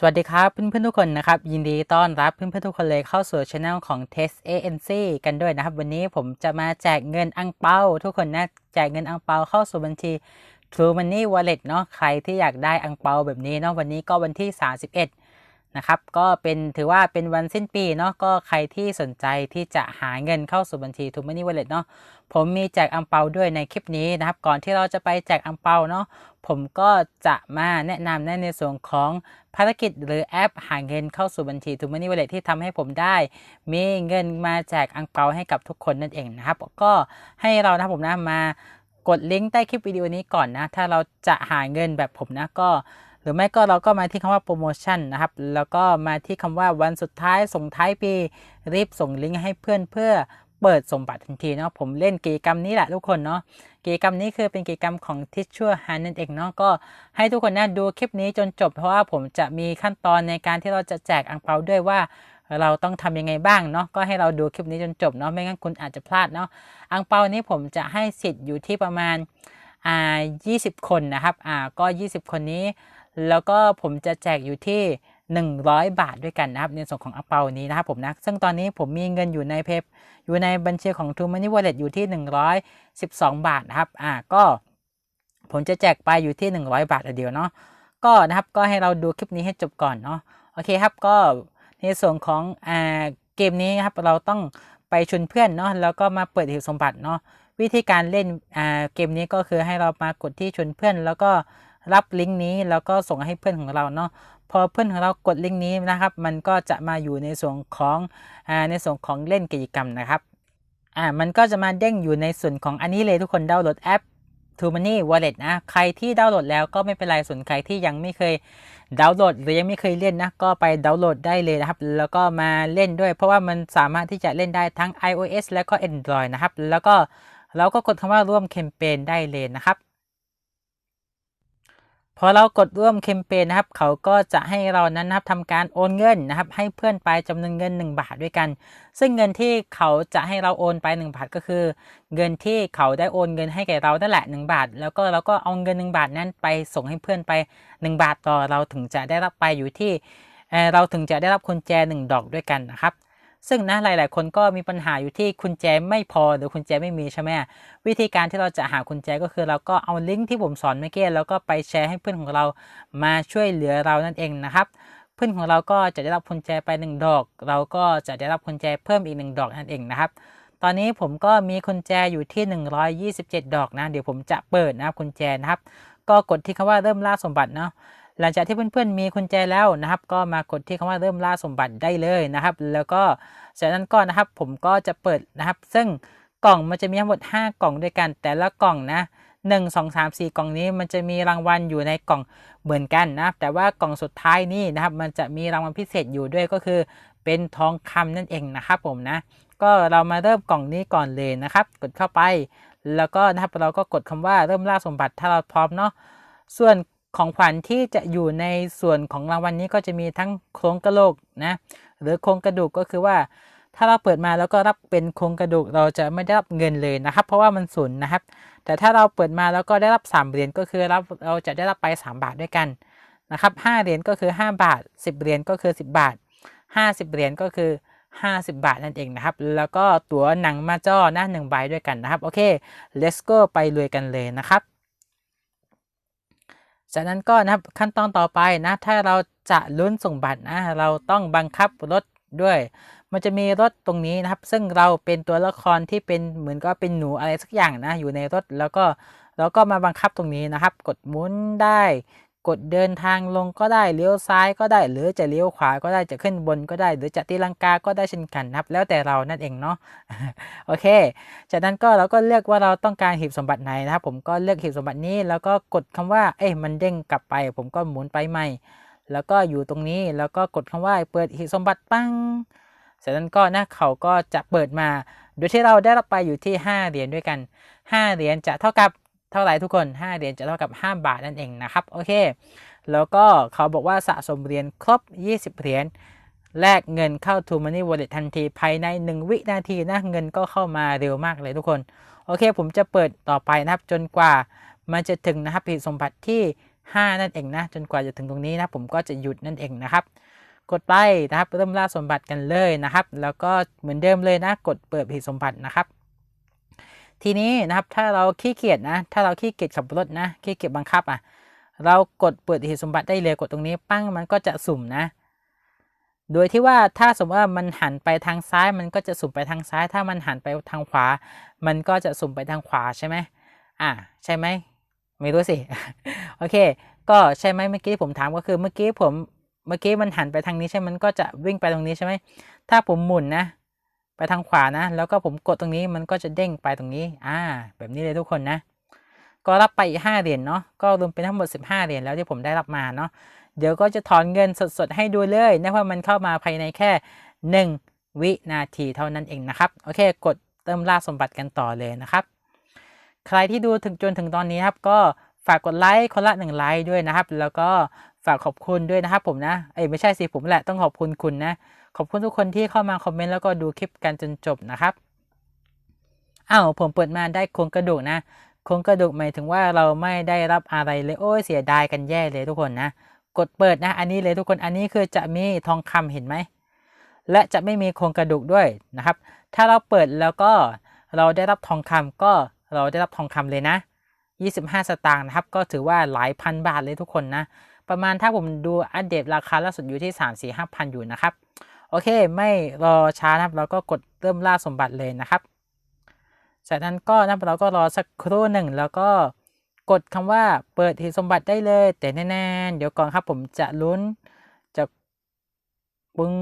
สวัสดีครับเพื่อนๆทุกคนนะครับ ยินดีต้อนรับเพื่อนๆทุกคนเลยเข้าสู่ช anel ของ Test ANC กันด้วยนะครับ วันนี้ผมจะมาแจกเงินอังเปาทุกคนนะแจกเงินอังเปาเข้าสู่บัญชี True Money Wallet เนาะใครที่อยากได้อังเปาแบบนี้เนาะวันนี้ก็วันที่ 31 นะครับ ก็เป็นถือว่าเป็นวันสิ้นปีเนาะก็ใครที่สนใจที่จะหาเงินเข้าสู่บัญชี True Money Wallet เนาะผมมีแจกอังเปาด้วยในคลิปนี้นะครับ ก่อนที่เราจะไปแจกอังเปาเนาะผมก็จะมาแนะนำในส่วนของภารกิจหรือแอปหาเงินเข้าสู่บัญชี True Money Wallet ที่ทำให้ผมได้ มีเงินมาแจกอังเปาให้กับทุกคนนั่นเองนะครับ ก็ให้เรานะผมนะมากดลิงก์ใต้คลิปวิดีโอนี้ก่อนนะ ถ้าเราจะหาเงินแบบผมนะก็ หรือไม่ก็เราก็มาที่คำว่าโปรโมชั่นนะครับ แล้วก็มาที่คำว่าวันสุดท้ายส่งท้ายปี รีบส่งลิงก์ให้เพื่อนเพื่อเปิดส่งบัตรทันทีเนาะผมเล่นกิจกรรมนี้แหละทุกคนเนาะกิจกรรมนี้คือเป็นกิจกรรมของทิชชัวฮันนั่นเองเนาะก็ให้ทุกคนนะดูคลิปนี้จนจบ เพราะว่าผมจะมีขั้นตอนในการที่เราจะแจกอังเปาด้วยว่าเราต้องทำยังไงบ้างเนาะก็ให้เราดูคลิปนี้จนจบเนาะไม่งั้นคุณอาจจะพลาดเนาะอังเปานี้ผมจะให้สิทธิ์อยู่ที่ประมาณอ่า20 คนนะครับอ่าก็ 20 คนนี้ แล้วก็ผมจะแจกอยู่ที่ 100 บาทด้วยกันนะครับในส่วนของอัเปานี้นะครับผมนะ ซึ่งตอนนี้ผมมีเงินอยู่ในเพปอยู่ในบัญชีของ True Money Wallet อยู่ที่ 112 บาทนะครับอ่าก็ผมจะแจกไปอยู่ที่ 100 บาทเดียวเนาะก็นะครับก็ให้เราดูคลิปนี้ให้จบก่อนเนาะโอเคครับก็ในส่วนของอ่าเกมนี้ครับเราต้องไปชวนเพื่อนเนาะแล้วก็มาเปิดหีบสมบัติเนาะวิธีการเล่นอ่าเกมนี้ก็คือให้เรามากดที่ชวนเพื่อน แล้วก็ รับลิงก์นี้แล้วก็ส่งให้เพื่อนของเราเนาะพอเพื่อนของเรากดลิงก์นี้นะครับ มันก็จะมาอยู่ในส่วนของอในส่วนของเล่นกิจกรรมนะครับอ่ามันก็จะมาเด้งอยู่ในส่วนของอันนี้เลยทุกคนดาวน์โหลดแอป t o Money Wallet นะใครที่ดาวน์โหลดแล้วก็ไม่เป็นไรส่วนใครที่ยังไม่เคยดาวน์โหลดหรือยังไม่เคยเล่นนะก็ไปดาวน์โหลดได้เลยนะครับ แล้วก็มาเล่นด้วย เพราะว่ามันสามารถที่จะเล่นได้ทั้ง iOS และก็ Android นะครับ แล้วก็เราก็กดคำว่าร่วมแคมเปญได้เลยนะครับ พอเรากดร่วมแคมเปญนะครับ เขาก็จะให้เรานั้นนะครับทำการโอนเงินนะครับ ให้เพื่อนไปจำนวนเงิน 1 บาทด้วยกัน ซึ่งเงินที่เขาจะให้เราโอนไป 1 บาทก็คือ เงินที่เขาได้โอนเงินให้แก่เรานั่นแหละ 1 บาท แล้วก็เราก็เอาเงิน 1 บาทนั้นไปส่งให้เพื่อนไป 1 บาทต่อเราถึงจะได้รับไปอยู่ที่เราถึงจะได้รับกุญแจ 1 ดอกด้วยกันนะครับ ซึ่งนะหลาย ๆ คนก็มีปัญหาอยู่ที่กุญแจไม่พอหรือกุญแจไม่มีใช่ไหมวิธีการที่เราจะหากุญแจก็คือเราก็เอาลิงก์ที่ผมสอนเมื่อกี้แล้วก็ไปแชร์ให้เพื่อนของเรามาช่วยเหลือเรานั่นเองนะครับ เพื่อนของเราก็จะได้รับกุญแจไป 1 ดอก เราก็จะได้รับกุญแจเพิ่มอีก 1 ดอกนั่นเองนะครับตอนนี้ผมก็มีกุญแจอยู่ที่ 127 ดอกนะ เดี๋ยวผมจะเปิดนะครับกุญแจนะครับ ก็กดที่คำว่าเริ่มล่าสมบัติเนาะ หลังจากที่เพื่อนๆมีกุญแจแล้วนะครับ ก็มากดที่คำว่าเริ่มล่าสมบัติได้เลยนะครับ แล้วก็จากนั้นก็นะครับผมก็จะเปิดนะครับ ซึ่งกล่องมันจะมีทั้งหมด 5 กล่องด้วยกัน แต่ละกล่องนะหนึ่งสองสามสี่กล่องนี้มันจะมีรางวัลอยู่ในกล่องเหมือนกันนะแต่ว่ากล่องสุดท้ายนี่นะครับ มันจะมีรางวัลพิเศษอยู่ด้วยก็คือ เป็นทองคำนั่นเองนะครับผมนะ ก็เรามาเริ่มกล่องนี้ก่อนเลยนะครับ กดเข้าไป แล้วก็นะครับเราก็กดคำว่าเริ่มล่าสมบัติถ้าเราพร้อมเนาะส่วน ของขวัญที่จะอยู่ในส่วนของรางวัลนนี้ก็จะมีทั้งโครงกระโหลกนะหรือโครงกระดูกก็คือว่า ถ้าเราเปิดมาแล้วก็รับเป็นโครงกระดูกเราจะไม่ได้รับเงินเลยนะครับ เพราะว่ามันศูนย์นะครับ แต่ถ้าเราเปิดมาแล้วก็ได้รับ 3เหรียญก็คือเราเราจะได้รับไป 3 บาทด้วยกันนะครับ5เหรียญก็คือ 5 บาท 10เหรียญก็คือ 10 บาท 50เหรียญก็คือ 50 บาทนั่นเองนะครับ แล้วก็ตั๋วหนังมาจ้อหน้าหนึ่งใบด้วยกันนะครับโอเค let's go ไปลุยกันเลยนะครับ จากนั้นก็นะครับขั้นตอนต่อไปนะ ถ้าเราจะลุ้นส่งบัตรนะเราต้องบังคับรถด้วย มันจะมีรถตรงนี้นะครับ ซึ่งเราเป็นตัวละครที่เป็นเหมือนก็เป็นหนูอะไรสักอย่างนะ อยู่ในรถแล้วก็เราก็มาบังคับตรงนี้นะครับ กดหมุนได้ กดเดินทางลงก็ได้เลี้ยวซ้ายก็ได้ หรือจะเลี้ยวขวาก็ได้จะขึ้นบนก็ได้ หรือจะตีลังกาก็ได้เช่นกันครับ แล้วแต่เรานั่นเองเนาะโอเค จากนั้นก็เราก็เลือกว่าเราต้องการหีบสมบัติไหนนะครับ ผมก็เลือกหีบสมบัตินี้ แล้วก็กดคำว่า เอ้มันเด้งกลับไป ผมก็หมุนไปใหม่ แล้วก็อยู่ตรงนี้แล้วก็กดคำว่าเปิดหีบสมบัติปังจากนั้นก็นะเขาก็จะเปิดมา โดยที่เราได้รับไปอยู่ที่ 5 เหรียญด้วยกัน 5 เหรียญจะเท่ากับ เท่าไหร่ทุกคน 5 เหรียญจะเท่ากับ 5 บาทนั่นเองนะครับ โอเค แล้วก็เขาบอกว่าสะสมเหรียญครบ 20 เหรียญแลกเงินเข้า t ู Money Wallet ทันทีภายใน 1 วินาทีนะเงินก็เข้ามาเร็วมากเลยทุกคน โอเค ผมจะเปิดต่อไปนะครับ จนกว่ามันจะถึงนะครับผิดสมบัติที่ 5 นั่นเองนะ จนกว่าจะถึงตรงนี้นะผมก็จะหยุดนั่นเองนะครับ กดไปนะครับเริ่มล่าสมบัติกันเลยนะครับ แล้วก็เหมือนเดิมเลยนะ กดเปิดหีบสมบัตินะครับ ทีนี้นะครับถ้าเราขี้เกียจนะ ถ้าเราขี้เกียจขับรถนะขี้เกียจบังคับอะเรากดเปิดหีบสมบัติได้เลยกดตรงนี้ปั้งมันก็จะสุ่มนะ โดยที่ว่าถ้าสมมติว่ามันหันไปทางซ้าย มันก็จะสุ่มไปทางซ้าย ถ้ามันหันไปทางขวา มันก็จะสุ่มไปทางขวาใช่ไหมอ่าใช่ไหมไม่รู้สิโอเค ก็ใช่ไหมเมื่อกี้ผมถามก็คือเมื่อกี้ผมเมื่อกี้มันหันไปทางนี้ใช่มันก็จะวิ่งไปตรงนี้ใช่ไหมถ้าผมหมุนนะ ไปทางขวานะ แล้วก็ผมกดตรงนี้มันก็จะเด้งไปตรงนี้ อ่า แบบนี้เลยทุกคนนะ ก็รับไปอีกห้าเหรียญเนาะ ก็รวมเป็นทั้งหมด 15เหรียญแล้วที่ผมได้รับมาเนาะ เดี๋ยวก็จะถอนเงินสดๆให้ดูเลยนะว่ามันเข้ามาภายในแค่ 1 วินาทีเท่านั้นเองนะครับ โอเค กดเติมล่าสมบัติกันต่อเลยนะครับ ใครที่ดูถึงจนถึงตอนนี้ครับ ก็ฝากกดไลค์คนละหนึ่งไลค์ด้วยนะครับ แล้วก็ฝากขอบคุณด้วยนะครับผมนะ เอ้ยไม่ใช่สิผมแหละต้องขอบคุณคุณนะ ขอบคุณทุกคนที่เข้ามาคอมเมนต์แล้วก็ดูคลิปกันจนจบนะครับอ้าวผมเปิดมาได้โครงกระดูกนะโครงกระดูกหมายถึงว่าเราไม่ได้รับอะไรเลยโอ้ยเสียดายกันแย่เลยทุกคนนะ กดเปิดนะอันนี้เลยทุกคนอันนี้คือจะมีทองคำเห็นไหมและจะไม่มีโครงกระดูกด้วยนะครับ ถ้าเราเปิดแล้วก็เราได้รับทองคำก็เราได้รับทองคำเลยนะ 25 สตางค์นะครับ ก็ถือว่าหลายพันบาทเลยทุกคนนะ ประมาณถ้าผมดูอัปเดตราคาล่าสุดอยู่ที่ 3 4 5พันอยู่นะครับ โอเค ไม่รอช้านะครับ เราก็กดเริ่มล่าสมบัติเลยนะครับ จากนั้นก็นะเราก็รอสักครู่หนึ่งแล้วก็กดคำว่าเปิดหีสมบัติได้เลย แต่แน่ๆเดี๋ยวก่อนครับผมจะลุ้นจะปึ้ง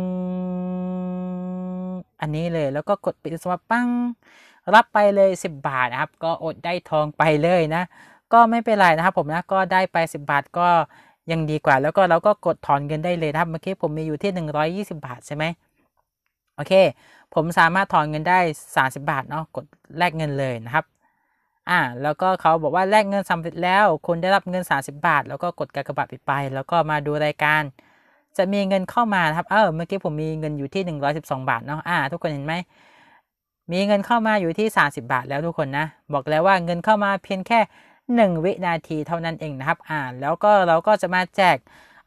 อันนี้เลยแล้วก็กดปิดสมบัติปั้งรับไปเลย 10 บาทนะครับ ก็อดได้ทองไปเลยนะ ก็ไม่เป็นไรนะครับผมนะก็ได้ไป 10 บาทก็ ยังดีกว่า แล้วก็เราก็กดถอนเงินได้เลยนะครับเมื่อกี้ผมมีอยู่ที่ 120 บาทใช่ไหมโอเค ผมสามารถถอนเงินได้ 30 บาทเนาะกดแลกเงินเลยนะครับอ่าแล้วก็เขาบอกว่าแลกเงินสำเร็จแล้วคุณได้รับเงิน 30 บาท แล้วก็กดกากบาทปิดไป แล้วก็มาดูรายการ จะมีเงินเข้ามานะครับเออเมื่อกี้ผมมีเงินอยู่ที่ 112 บาทเนาะอ่า ทุกคนเห็นไหมมีเงินเข้ามาอยู่ที่ 30 บาทแล้วทุกคนนะ บอกแล้วว่าเงินเข้ามาเพียงแค่ 1 วินาทีเท่านั้นเองนะครับ อ่า แล้วก็เราก็จะมาแจก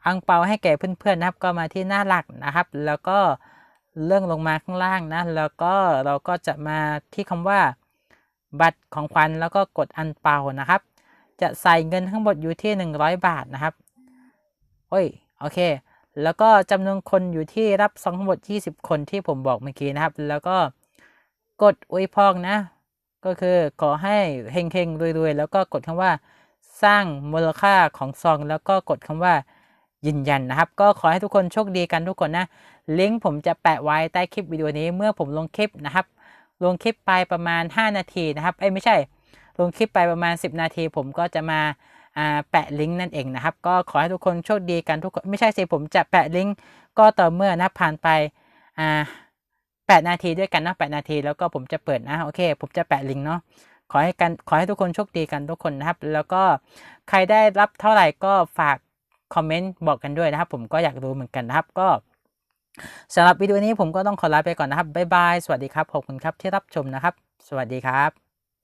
อังเปาให้แก่เพื่อนๆนะครับ ก็มาที่หน้าหลักนะครับ แล้วก็เลื่อนลงมาข้างล่างนะ แล้วก็เราก็จะมาที่คำว่า บัตรของขวัญแล้วก็กดอันเปานะครับ จะใส่เงินทั้งหมดอยู่ที่ 100 บาทนะครับโอ้ย โอเค แล้วก็จำนวนคนอยู่ที่รับซองทั้งหมด 20 คนที่ผมบอกเมื่อกี้นะครับ แล้วก็กดอวยพรนะ ก็คือขอให้เฮงๆรวยๆ แล้วก็กดคำว่า สร้างมูลค่าของซอง แล้วก็กดคำว่ายืนยันนะครับ ก็ขอให้ทุกคนโชคดีกันทุกคนนะลิงก์ผมจะแปะไว้ใต้คลิปวิดีโอนี้เมื่อผมลงคลิปนะครับ ลงคลิปไปประมาณ 5 นาทีนะครับเอ้ไม่ใช่ ลงคลิปไปประมาณ 10 นาที ผมก็จะมาอ่าแปะลิงก์นั่นเองนะครับ ก็ขอให้ทุกคนโชคดีกันทุกคนไม่ใช่สิผมจะแปะลิงก์ก็ต่อเมื่อนะผ่านไปอ่า 8 นาทีด้วยกันนะ8นาที แล้วก็ผมจะเปิดนะ โอเค ผมจะแปะลิงก์เนาะขอให้กันขอให้ทุกคนโชคดีกันทุกคนนะครับ แล้วก็ใครได้รับเท่าไหร่ก็ฝากคอมเมนต์บอกกันด้วยนะครับ ผมก็อยากรู้เหมือนกันนะครับ ก็สำหรับวิดีโอนี้ผมก็ต้องขอลาไปก่อนนะครับบ๊ายบายสวัสดีครับขอบคุณครับที่รับชมนะครับ สวัสดีครับ